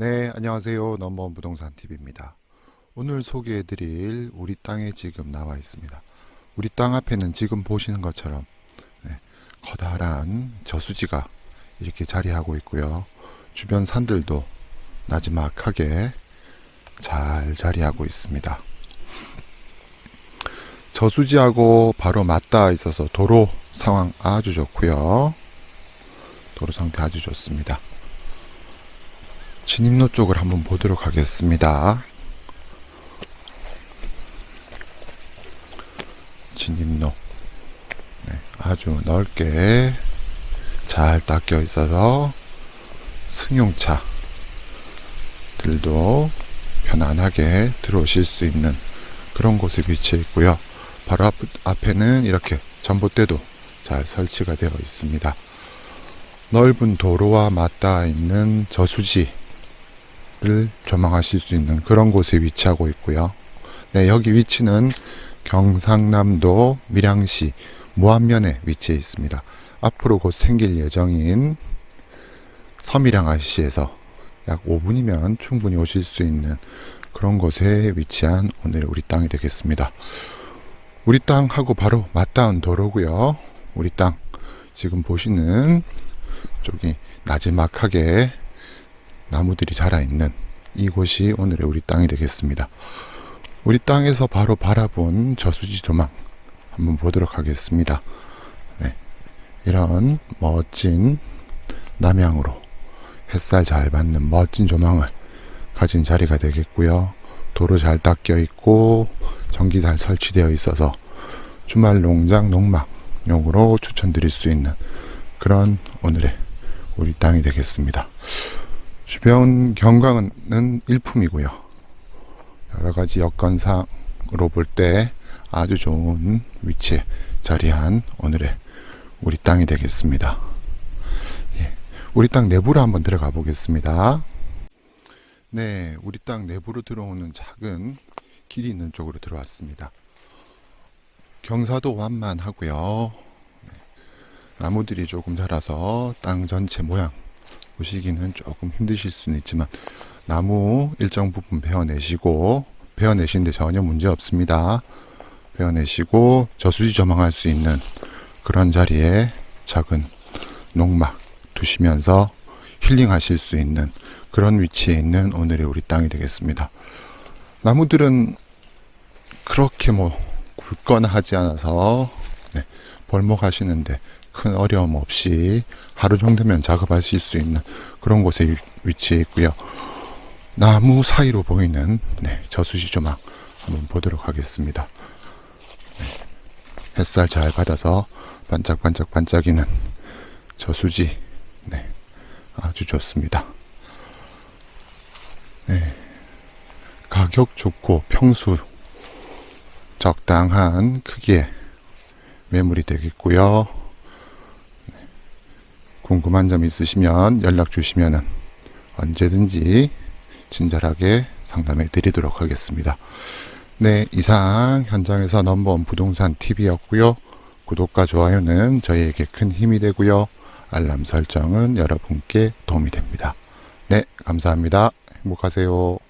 네, 안녕하세요. 넘버원 부동산 TV입니다. 오늘 소개해드릴 우리 땅에 지금 나와 있습니다. 우리 땅 앞에는 지금 보시는 것처럼 네, 커다란 저수지가 이렇게 자리하고 있고요. 주변 산들도 나지막하게 잘 자리하고 있습니다. 저수지하고 바로 맞닿아 있어서 도로 상황 아주 좋고요. 도로 상태 아주 좋습니다. 진입로 쪽을 한번 보도록 하겠습니다. 진입로 네, 아주 넓게 잘 닦여 있어서 승용차들도 편안하게 들어오실 수 있는 그런 곳에 위치해 있고요. 바로 앞, 앞에는 이렇게 전봇대도 잘 설치가 되어 있습니다. 넓은 도로와 맞닿아 있는 저수지 를 조망하실 수 있는 그런 곳에 위치하고 있고요. 네, 여기 위치는 경상남도 밀양시 무안면에 위치해 있습니다. 앞으로 곧 생길 예정인 서밀양 IC에서 약 5분이면 충분히 오실 수 있는 그런 곳에 위치한 오늘 우리 땅이 되겠습니다. 우리 땅하고 바로 맞닿은 도로고요. 우리 땅 지금 보시는 쪽이 나지막하게 나무들이 자라 있는 이곳이 오늘의 우리 땅이 되겠습니다. 우리 땅에서 바로 바라본 저수지 조망 한번 보도록 하겠습니다. 네, 이런 멋진 남향으로 햇살 잘 받는 멋진 조망을 가진 자리가 되겠고요. 도로 잘 닦여 있고 전기 잘 설치되어 있어서 주말 농장 농막용으로 추천드릴 수 있는 그런 오늘의 우리 땅이 되겠습니다. 주변 경관은 일품이고요. 여러 가지 여건상으로 볼 때 아주 좋은 위치에 자리한 오늘의 우리 땅이 되겠습니다. 예, 우리 땅 내부로 한번 들어가 보겠습니다. 네, 우리 땅 내부로 들어오는 작은 길이 있는 쪽으로 들어왔습니다. 경사도 완만하고요. 네, 나무들이 조금 자라서 땅 전체 모양 보시기는 조금 힘드실 수는 있지만 나무 일정 부분 베어내시고 베어내시는데 전혀 문제 없습니다. 베어내시고 저수지 조망할 수 있는 그런 자리에 작은 농막 두시면서 힐링하실 수 있는 그런 위치에 있는 오늘의 우리 땅이 되겠습니다. 나무들은 그렇게 뭐 굵거나 하지 않아서 네, 벌목하시는데 큰 어려움 없이 하루 정도면 작업하실 수 있는 그런 곳에 위- 위치해 있고요. 나무 사이로 보이는 네, 저수지 조망 한번 보도록 하겠습니다. 네, 햇살 잘 받아서 반짝반짝 반짝이는 저수지 네, 아주 좋습니다. 네, 가격 좋고 평수 적당한 크기의 매물이 되겠고요. 궁금한 점 있으시면 연락 주시면 언제든지 친절하게 상담해 드리도록 하겠습니다. 네, 이상 현장에서 넘버원 부동산 TV였고요. 구독과 좋아요는 저희에게 큰 힘이 되고요. 알람 설정은 여러분께 도움이 됩니다. 네, 감사합니다. 행복하세요.